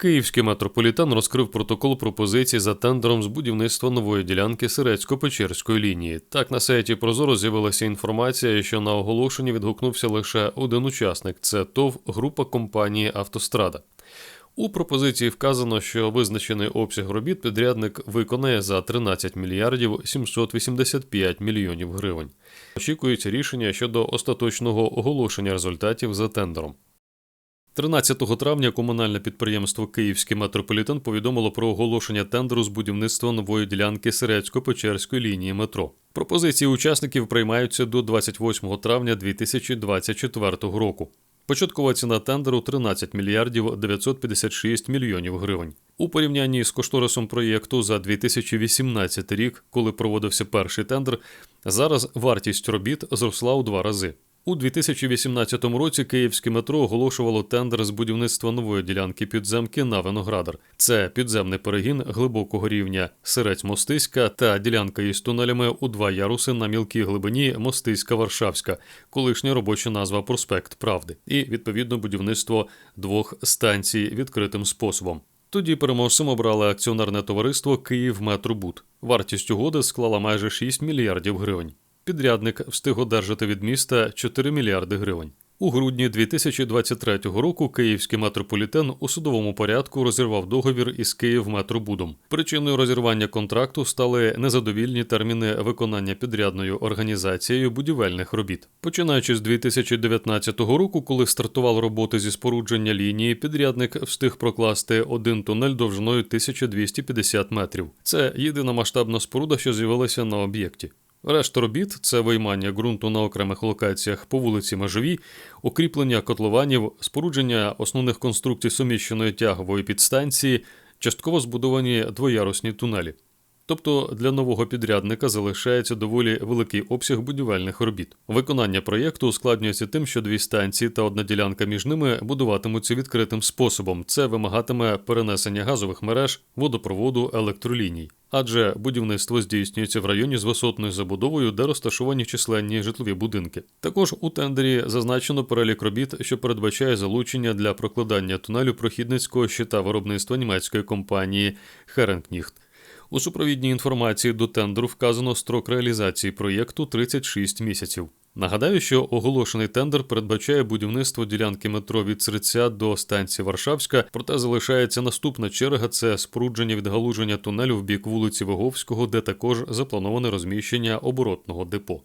Київський метрополітен розкрив протокол пропозицій за тендером з будівництва нової ділянки Сирецько-Печерської лінії. Так на сайті Прозоро з'явилася інформація, що на оголошенні відгукнувся лише один учасник це ТОВ група компанії Автострада. У пропозиції вказано, що визначений обсяг робіт підрядник виконає за 13 мільярдів 785 мільйонів гривень. Очікується рішення щодо остаточного оголошення результатів за тендером. 13 травня комунальне підприємство Київський метрополітен повідомило про оголошення тендеру з будівництва нової ділянки Сирецько-Печерської лінії метро. Пропозиції учасників приймаються до 28 травня 2024 року. Початкова ціна тендеру 13 мільярдів 956 мільйонів гривень. У порівнянні з кошторисом проєкту за 2018 рік, коли проводився перший тендер, зараз вартість робіт зросла у два рази. У 2018 році Київське метро оголошувало тендер з будівництва нової ділянки підземки на Виноградар. Це підземний перегін глибокого рівня Сирець-Мостиська та ділянка із тунелями у два яруси на мілкій глибині Мостиська-Варшавська, колишня робоча назва Проспект Правди, і відповідно будівництво двох станцій відкритим способом. Тоді переможцем обрали акціонерне товариство «Київметробуд». Вартість угоди склала майже 6 мільярдів гривень. Підрядник встиг одержати від міста 4 мільярди гривень. У грудні 2023 року Київський метрополітен у судовому порядку розірвав договір із Київметробудом. Причиною розірвання контракту стали незадовільні терміни виконання підрядною організацією будівельних робіт. Починаючи з 2019 року, коли стартували роботи зі спорудження лінії, підрядник встиг прокласти один тунель довжиною 1250 метрів. Це єдина масштабна споруда, що з'явилася на об'єкті. Решта робіт це виймання ґрунту на окремих локаціях по вулиці Межовій, укріплення котлованів, спорудження основних конструкцій суміщеної тягової підстанції, частково збудовані двоярусні тунелі. Тобто для нового підрядника залишається доволі великий обсяг будівельних робіт. Виконання проєкту ускладнюється тим, що дві станції та одна ділянка між ними будуватимуться відкритим способом. Це вимагатиме перенесення газових мереж, водопроводу, електроліній. Адже будівництво здійснюється в районі з висотною забудовою, де розташовані численні житлові будинки. Також у тендері зазначено перелік робіт, що передбачає залучення для прокладання тунелю прохідницького щита виробництва німецької компанії Херенкніхт. У супровідній інформації до тендеру вказано строк реалізації проєкту 36 місяців. Нагадаю, що оголошений тендер передбачає будівництво ділянки метро від Сриця до станції Варшавська, проте залишається наступна черга це спорудження відгалуження тунелю в бік вулиці Воговського, де також заплановане розміщення оборотного депо.